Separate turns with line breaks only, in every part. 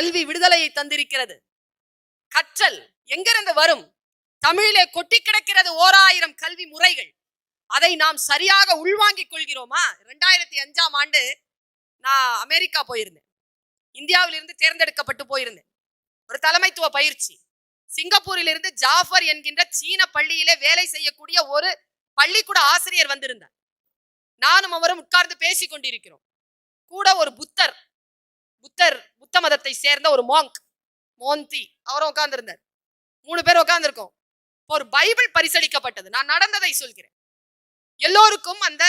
கல்வி விடுதலையை தந்திருக்கிறது. கற்றல் எங்கிருந்து வரும்? தமிழிலே கொட்டி கிடக்கிறது ஓர் ஆயிரம் கல்வி முறைகள். அதை நாம் சரியாக உள்வாங்கிக் கொள்கிறோமா? ரெண்டாயிரத்தி அஞ்சாம் ஆண்டு நான் அமெரிக்கா போயிருந்தேன். இந்தியாவிலிருந்து தேர்ந்தெடுக்கப்பட்டு போயிருந்தேன். ஒரு தலைமைத்துவ பயிற்சி. சிங்கப்பூரிலிருந்து ஜாஃபர் என்கின்ற சீன பள்ளியிலே வேலை செய்யக்கூடிய ஒரு பள்ளிக்கூட ஆசிரியர் வந்திருந்தார். நானும் அவரும் உட்கார்ந்து பேசி கொண்டிருக்கிறோம். கூட ஒரு புத்தர் புத்தர் புத்த மதத்தை சேர்ந்த ஒரு மாங்க் மோந்தி அவரும் உட்கார்ந்துருந்தார். மூணு பேர் உட்கார்ந்துருக்கோம். இப்போ ஒரு பைபிள் பரிசளிக்கப்பட்டது. நான் நடந்ததை சொல்கிறேன். எல்லோருக்கும் அந்த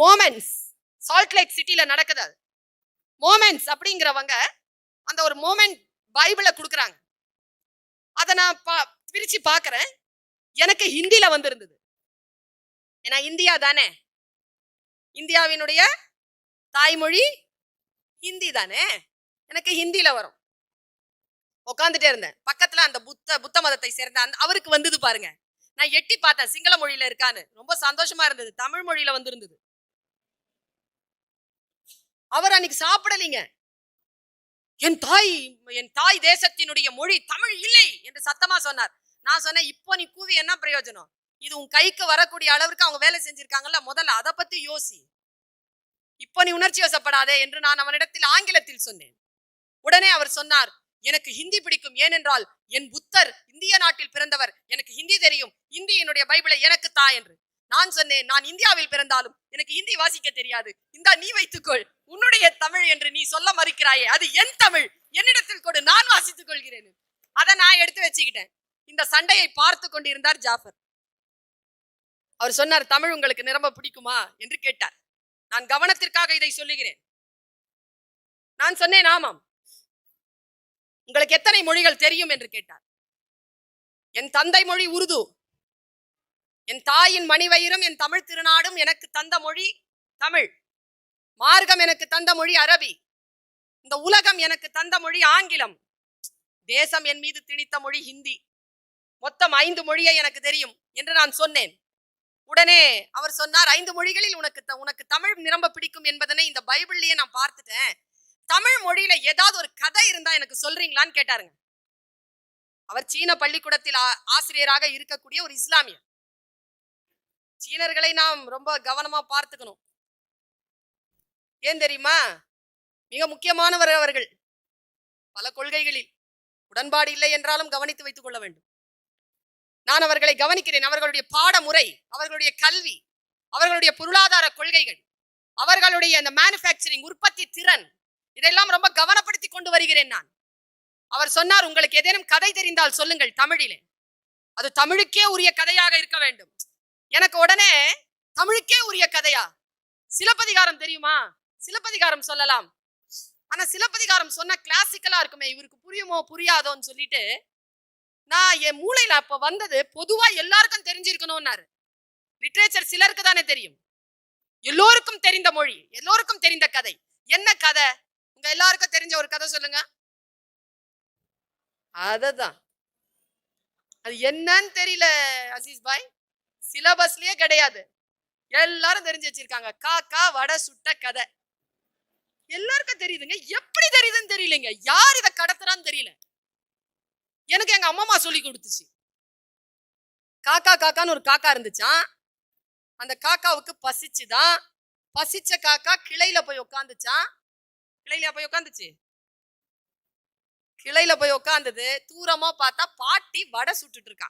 மோமெண்ட்ஸ் சால்ட் லேக் சிட்டில நடக்குது அது. மோமெண்ட்ஸ் அப்படிங்கிறவங்க அந்த ஒரு மோமெண்ட் பைபிளை கொடுக்குறாங்க. அதை நான் பா பிரிச்சு பார்க்குறேன். எனக்கு ஹிந்தியில் வந்திருந்தது. ஏன்னா இந்தியா தானே? இந்தியாவினுடைய தாய்மொழி ஹிந்தி தானே? எனக்கு ஹிந்தில வரும். உட்காந்துட்டே இருந்தேன். பக்கத்துல அந்த புத்த புத்த மதத்தை சேர்ந்த அந்த அவருக்கு வந்தது பாருங்க. நான் எட்டி பார்த்தேன். சிங்கள மொழியில இருக்கான்னு. ரொம்ப சந்தோஷமா இருந்தது. தமிழ் மொழியில வந்திருந்தது. அவர் அன்னைக்கு சாப்பிடலீங்க. என் தாய் என் தாய் தேசத்தினுடைய மொழி தமிழ் இல்லை என்று சத்தமா சொன்னார். நான் சொன்னேன் இப்போ நீ கூவி என்ன பிரயோஜனம்? இது உன் கைக்கு வரக்கூடிய அளவுக்கு அவங்க வேலை செஞ்சிருக்காங்கல்ல முதல்ல அதை பத்தி யோசி. இப்போ நீ உணர்ச்சி வசப்படாதே என்று நான் அவனிடத்தில் ஆங்கிலத்தில் சொன்னேன். உடனே அவர் சொன்னார் எனக்கு ஹிந்தி பிடிக்கும். ஏனென்றால் என் புத்தர் இந்திய நாட்டில் பிறந்தவர். எனக்கு ஹிந்தி தெரியும். ஹிந்தி என்னுடைய பைபிளை எனக்கு தா என்று. நான் சொன்னேன் நான் இந்தியாவில் பிறந்தாலும் எனக்கு ஹிந்தி வாசிக்க தெரியாது. இந்தா நீ வைத்துக்கொள். உன்னுடைய தமிழ் என்று நீ சொல்ல மறுக்கிறாயே அது என் தமிழ். என்னிடத்தில் கொடு நான் வாசித்துக் கொள்கிறேன் அதை நான் எடுத்து வச்சுக்கிட்டேன். இந்த சண்டையை பார்த்து கொண்டிருந்தார் ஜாஃபர். அவர் சொன்னார் தமிழ் உங்களுக்கு நிரம்ப பிடிக்குமா? என்று கேட்டார். நான் கவனத்திற்காக இதை சொல்லுகிறேன். நான் சொன்னேன் ஆமாம். உங்களுக்கு எத்தனை மொழிகள் தெரியும் என்று கேட்டார். என் தந்தை மொழி உருது. என் தாயின் மணிவயிறும் என் தமிழ் திருநாடும் எனக்கு தந்த மொழி தமிழ். மார்க்கம் எனக்கு தந்த மொழி அரபி. இந்த உலகம் எனக்கு தந்த மொழி ஆங்கிலம். தேசம் என் மீது திணித்த மொழி ஹிந்தி. மொத்தம் ஐந்து மொழியை எனக்கு தெரியும் என்று நான் சொன்னேன். உடனே அவர் சொன்னார் ஐந்து மொழிகளில் உனக்கு த- உனக்கு தமிழ் நிரம்ப பிடிக்கும் என்பதனை இந்த பைபிள்லயே நான் பார்த்துட்டேன். தமிழ் மொழியில ஏதாவது ஒரு கதை இருந்தா எனக்கு சொல்றீங்களான்னு கேட்டாருங்க. அவர் சீன பள்ளிக்கூடத்தில் ஆசிரியராக இருக்கக்கூடிய ஒரு இஸ்லாமியர். சீனர்களை நாம் ரொம்ப கவனமா பார்த்துக்கணும். ஏன் தெரியுமா? மிக முக்கியமானவர் அவர்கள். பல கொள்கைகளில் உடன்பாடு இல்லை என்றாலும் கவனித்து வைத்துக் கொள்ள வேண்டும். நான் அவர்களை கவனிக்கிறேன். அவர்களுடைய பாடமுறை அவர்களுடைய கல்வி அவர்களுடைய பொருளாதார கொள்கைகள் அவர்களுடைய அந்த மேனுஃபேக்சரிங் உற்பத்தி திறன் இதெல்லாம் ரொம்ப கவனப்படுத்தி கொண்டு வருகிறேன் நான். அவர் சொன்னார் உங்களுக்கு ஏதேனும் கதை தெரிந்தால் சொல்லுங்கள் தமிழிலே. அது தமிழுக்கே உரிய கதையாக இருக்க வேண்டும். எனக்கு உடனே தமிழுக்கே உரிய கதையா? சிலப்பதிகாரம் தெரியுமா? சிலப்பதிகாரம் சொல்லலாம். ஆனா சிலப்பதிகாரம் சொன்னா கிளாசிக்கலா இருக்குமே இவருக்கு புரியுமோ புரியாதோன்னு சொல்லிட்டு நான் என் மூளையில அப்ப வந்தது பொதுவா எல்லாருக்கும் தெரிஞ்சிருக்கணும்னாரு. லிட்ரேச்சர் சிலருக்கு தானே தெரியும். எல்லோருக்கும் தெரிந்த மொழி எல்லோருக்கும் தெரிந்த கதை. என்ன கதை? உங்க எல்லாருக்கும் தெரிஞ்ச ஒரு கதை சொல்லுங்க. அததான். அது என்னன்னு தெரியல அசீஸ் பாய். சிலபஸ்லயே கிடையாது. எல்லாரும் தெரிஞ்சு வச்சிருக்காங்க. காக்கா வடை சுட்ட கதை. எல்லாருக்கும் தெரியுதுங்க. எப்படி தெரியுதுன்னு தெரியலங்க. யார் இதை கடத்துறான்னு தெரியல. எனக்கு எங்க அம்மா சொல்லி கொடுத்துச்சு. காக்கா காக்கான்னு ஒரு காக்கா இருந்துச்சான் அந்த காக்காவுக்கு பசிச்சுதான் பசிச்ச காக்கா கிளையில போய் உட்காந்துச்சான் கிளையில போய் உட்காந்துச்சு கிளையில போய் உட்காந்தது தூரமா பார்த்தா பாட்டி வடை சுட்டுட்டு இருக்கா.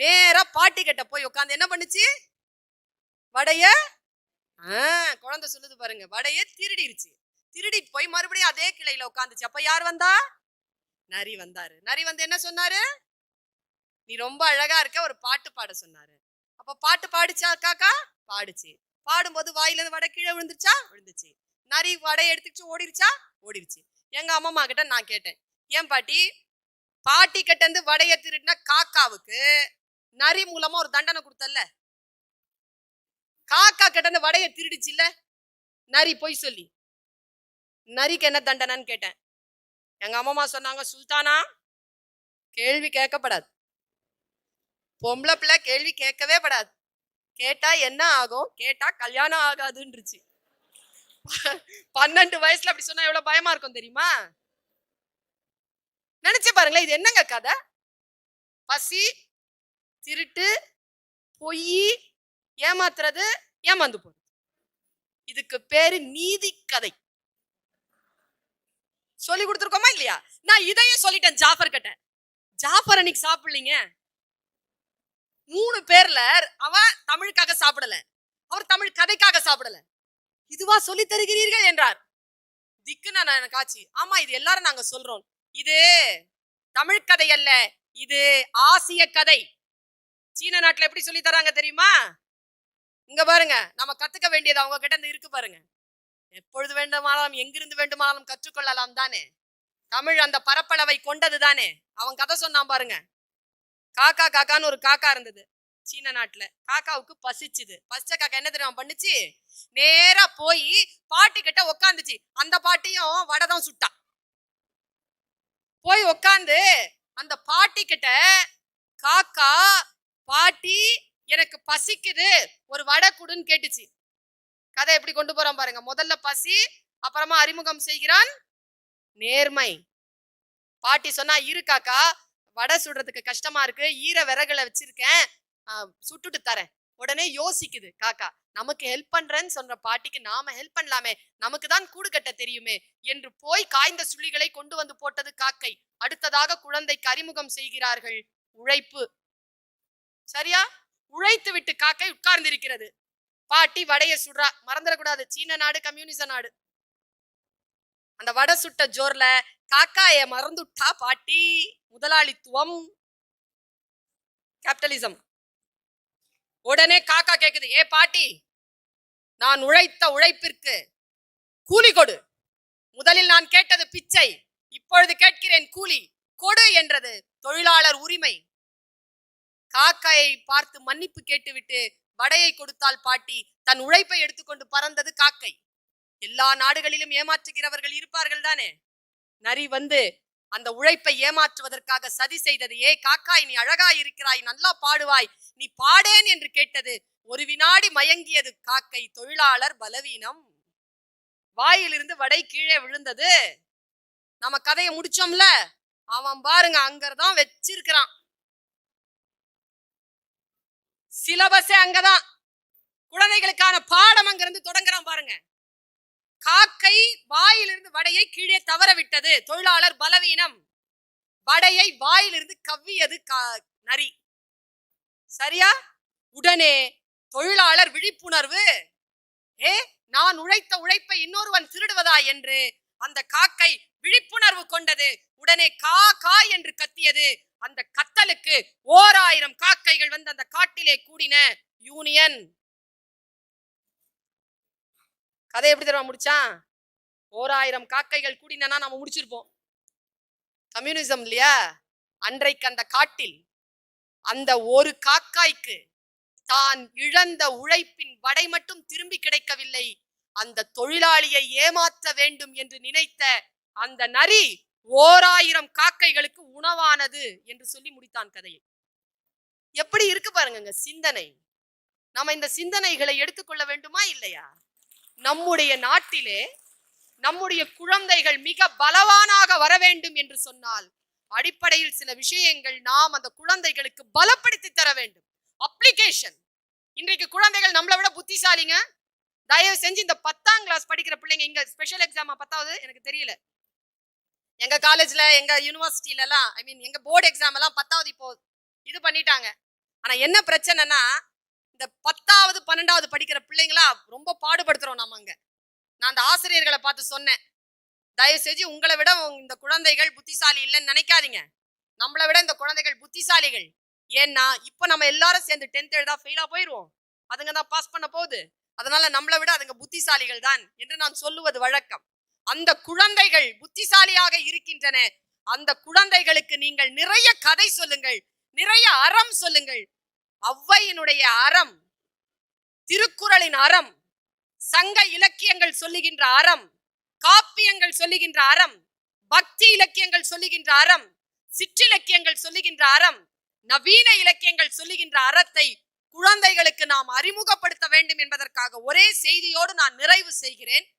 நேரா பாட்டி கிட்ட போய் உட்காந்து என்ன பண்ணுச்சு? வடைய குழந்தை சொல்லுது பாருங்க. வடைய திருடிருச்சு. திருடி போய் மறுபடியும் அதே கிளையில உட்காந்துச்சு அப்ப யார் வந்தா? நரி வந்தாரு. நரி வந்து என்ன சொன்னாரு? நீ ரொம்ப அழகா இருக்க. ஒரு பாட்டு பாட சொன்னாரு. அப்ப பாட்டு பாடிச்சா காக்கா? பாடுச்சு. பாடும்போது வாயில இருந்து வடை கீழே விழுந்துருச்சா? விழுந்துச்சு. நரி வடை எடுத்துக்கிச்சு ஓடிருச்சா? ஓடிருச்சு. எங்க அம்மா கிட்ட நான் கேட்டேன். ஏன் பாட்டி? பாட்டி கிட்ட இருந்து வடையை திருடின காக்காவுக்கு நரி மூலமா ஒரு தண்டனை கொடுத்தல்ல? காக்கா கிட்ட இருந்து வடைய திருடிச்சு இல்ல நரி பொய் சொல்லி. நரிக்கு என்ன தண்டனைன்னு கேட்டேன். எங்க அம்மா சொன்னாங்க சுல்தானா கேள்வி கேட்கப்படாது. பொம்பளை பிள்ளை கேள்வி கேட்கவே படாது. கேட்டா என்ன ஆகும்? கேட்டா கல்யாணம் ஆகாதுன்றுச்சு. பன்னெண்டு வயசுல அப்படி சொன்னா எவ்வளவு பயமா இருக்கும் தெரியுமா? நினைச்சு பாருங்களேன் இது என்னங்க கதை? பசி திருட்டு பொய் ஏமாத்துறது ஏமாந்து போறது. இதுக்கு பேரு நீதி கதை. சொல்லி கொடுத்துருக்கோமா இல்லையா? நான் இதையே சொல்லிட்டேன் ஜாஃபர் கிட்ட. ஜாஃபர் அன்னைக்கு சாப்பிடலீங்க? மூணு பேர்ல அவன் தமிழுக்காக சாப்பிடல. அவர் தமிழ் கதைக்காக சாப்பிடல. இதுவா சொல்லி தருகிறீர்கள் என்றார். திக்கு நான் எனக்கு ஆச்சு. ஆமா இது எல்லாரும் நாங்க சொல்றோம். இது தமிழ் கதை அல்ல. இது ஆசிய கதை. சீன நாட்டுல எப்படி சொல்லி தராங்க தெரியுமா? இங்க பாருங்க நம்ம கத்துக்க வேண்டியது அவங்க கிட்ட இருந்து இருக்கு பாருங்க. எப்பொழுது வேண்டுமானாலும் எங்கிருந்து வேண்டுமானாலும் கற்றுக்கொள்ளலாம் தானே? தமிழ் அந்த பரப்பளவை கொண்டது தானே? அவன் கதை சொன்னான் பாருங்க. காக்கா காக்கான்னு ஒரு காக்கா இருந்தது சீன நாட்டுல. காக்காவுக்கு பசிச்சுது. பசிச்ச காக்கா என்ன தெரியுமா பண்ணுச்சு? நேரா போய் பாட்டி கிட்ட உக்காந்துச்சு. அந்த பாட்டியும் வடை தான் சுட்டா. போய் உக்காந்து அந்த பாட்டி கிட்ட காக்கா பாட்டி எனக்கு பசிக்குது. ஒரு வடை குடுன்னு கேட்டுச்சு. கதை எப்படி கொண்டு போறோம் பாருங்க. முதல்ல பசி அப்புறமா அறிமுகம் செய்கிறான் நேர்மை. பாட்டி சொன்னா இரு காக்கா வடை சுடுறதுக்கு கஷ்டமா இருக்கு ஈர விறகுல வச்சிருக்கேன். சுட்டுட்டு தரேன். உடனே யோசிக்குது காக்கா நமக்கு ஹெல்ப் பண்றேன்னு சொல்ற பாட்டிக்கு நாம ஹெல்ப் பண்ணலாமே. நமக்கு தான் கூடு கட்ட தெரியுமே. என்று போய் காய்ந்த சுள்ளிகளை கொண்டு வந்து போட்டது காக்கை. அடுத்ததாக குழந்தைக்கு அறிமுகம் செய்கிறார்கள். உழைப்பு. சரியா? உழைத்து விட்டு காக்கை உட்கார்ந்திருக்கிறது. பாட்டி வடைய சுடுறா. மறந்துடக்கூடாது. சீன நாடு கம்யூனிச நாடு. அந்த வடை சுட்ட ஜோர்ல காக்காய மறந்துட்டா பாட்டி. முதலாளித்துவம். கேபிட்டலிசம் உடனே காக்கா கேக்குது ஏ பாட்டி நான் உழைத்த உழைப்பிற்கு கூலி கொடு. முதலில் நான் கேட்டது பிச்சை இப்பொழுது கேட்கிறேன் கூலி. கொடு என்றது தொழிலாளர் உரிமை. காக்காயை பார்த்து மன்னிப்பு கேட்டுவிட்டு வடையை கொடுத்தால் பாட்டி தன் உழைப்பை எடுத்துக்கொண்டு பறந்தது காக்கை. எல்லா நாடுகளிலும் ஏமாற்றுகிறவர்கள் இருப்பார்கள் தானே? நரி வந்து அந்த உழைப்பை ஏமாற்றுவதற்காக சதி செய்தது ஏ காக்காய் நீ அழகாய் இருக்கிறாய் நல்லா பாடுவாய் நீ பாடேன் என்று கேட்டது ஒரு வினாடி மயங்கியது காக்கை தொழிலாளர் பலவீனம். வாயிலிருந்து வடை கீழே விழுந்தது. நம்ம கதையை முடிச்சோம்ல? அவன் பாருங்க அங்கதான் வச்சிருக்கிறான். சிலபஸே அங்கதான். குழந்தைகளுக்கான பாடம் அங்கிருந்து தொடங்குறான் பாருங்க. காக்கை வாயிலிருந்து வடையை கீழே தவற விட்டது தொழிலாளர் பலவீனம். வடையை வாயிலிருந்து கவ்வியது கா- நரி. சரியா? உடனே தொழிலாளர் விழிப்புணர்வு. ஏ நான் உழைத்த உழைப்பை இன்னொருவன் திருடுவதா என்று அந்த காக்கை விழிப்புணர்வு கொண்டது. உடனே கா கா என்று கத்தியது. அந்த கத்தலுக்கு ஓர் ஆயிரம் காக்கைகள் வந்து அந்த காட்டிலே கூடின யூனியன். கதை எப்படி தெரியுமா முடிச்சான் ஓர் ஆயிரம் காக்கைகள் கூடினா நம்ம முடிச்சிருப்போம். கம்யூனிசம் இல்லையா? அன்றைக்கு அந்த காட்டில் அந்த ஒரு காக்காய்க்கு தான் இழந்த உழைப்பின் வடை மட்டும் திரும்பி கிடைக்கவில்லை. அந்த தொழிலாளியை ஏமாற்ற வேண்டும் என்று நினைத்த அந்த நரி ஓராயிரம் காக்கைகளுக்கு உணவானது என்று சொல்லி முடித்தான் கதையை. எப்படி இருக்கு பாருங்க சிந்தனை. நம்ம இந்த சிந்தனைகளை எடுத்துக்கொள்ள வேண்டுமா இல்லையா? நம்முடைய நாட்டிலே நம்முடைய குழந்தைகள் மிக பலவானாக வர வேண்டும் என்று சொன்னால் அடிப்படையில் சில விஷயங்கள் நாம் அந்த குழந்தைகளுக்கு பலப்படுத்தி தர வேண்டும். அப்ளிகேஷன் இன்றைக்கு குழந்தைகள் நம்மளை விட புத்திசாலிங்க. தயவு செஞ்சு இந்த பத்தாம் கிளாஸ் படிக்கிற பிள்ளைங்க இங்க ஸ்பெஷல் எக்ஸாமா பத்தாவது? எனக்கு தெரியல. எங்க காலேஜ்ல எங்க யூனிவர்சிட்டில எல்லாம் ஐ மீன் எங்க போர்டு எக்ஸாம் எல்லாம் பத்தாவது இப்போ இது பண்ணிட்டாங்க. ஆனா என்ன பிரச்சனைனா இந்த பத்தாவது பன்னெண்டாவது படிக்கிற பிள்ளைங்களா ரொம்ப பாடுபடுத்துறோம் நம்ம அங்க. நான் அந்த ஆசிரியர்களை பார்த்து சொன்னேன். தயவு செஞ்சு உங்களை விட இந்த குழந்தைகள் புத்திசாலி இல்லைன்னு நினைக்காதீங்க. நம்மளை விட இந்த குழந்தைகள் புத்திசாலிகள். ஏன்னா இப்போ நம்ம எல்லாரும் சேர்ந்து டென்த் எழுதா ஃபெயிலா போயிடுவோம் அதுங்க தான் பாஸ் பண்ண போகுது. அதனால நம்மளை விட அதுங்க புத்திசாலிகள் தான் என்று நான் சொல்லுவது வழக்கம். அந்த குழந்தைகள் புத்திசாலியாக இருக்கின்றன. அந்த குழந்தைகளுக்கு நீங்கள் நிறைய கதை சொல்லுங்கள். நிறைய அறம் சொல்லுங்கள். ஒளவையினுடைய அறம் திருக்குறளின் அறம் சங்க இலக்கியங்கள் சொல்லுகின்ற அறம் காப்பியங்கள் சொல்லுகின்ற அறம் பக்தி இலக்கியங்கள் சொல்லுகின்ற அறம் சிற்றிலக்கியங்கள் சொல்லுகின்ற அறம் நவீன இலக்கியங்கள் சொல்லுகின்ற அறத்தை குழந்தைகளுக்கு நாம் அறிமுகப்படுத்த வேண்டும் என்பதற்காக ஒரே செய்தியோடு நான் நிறைவு செய்கிறேன்.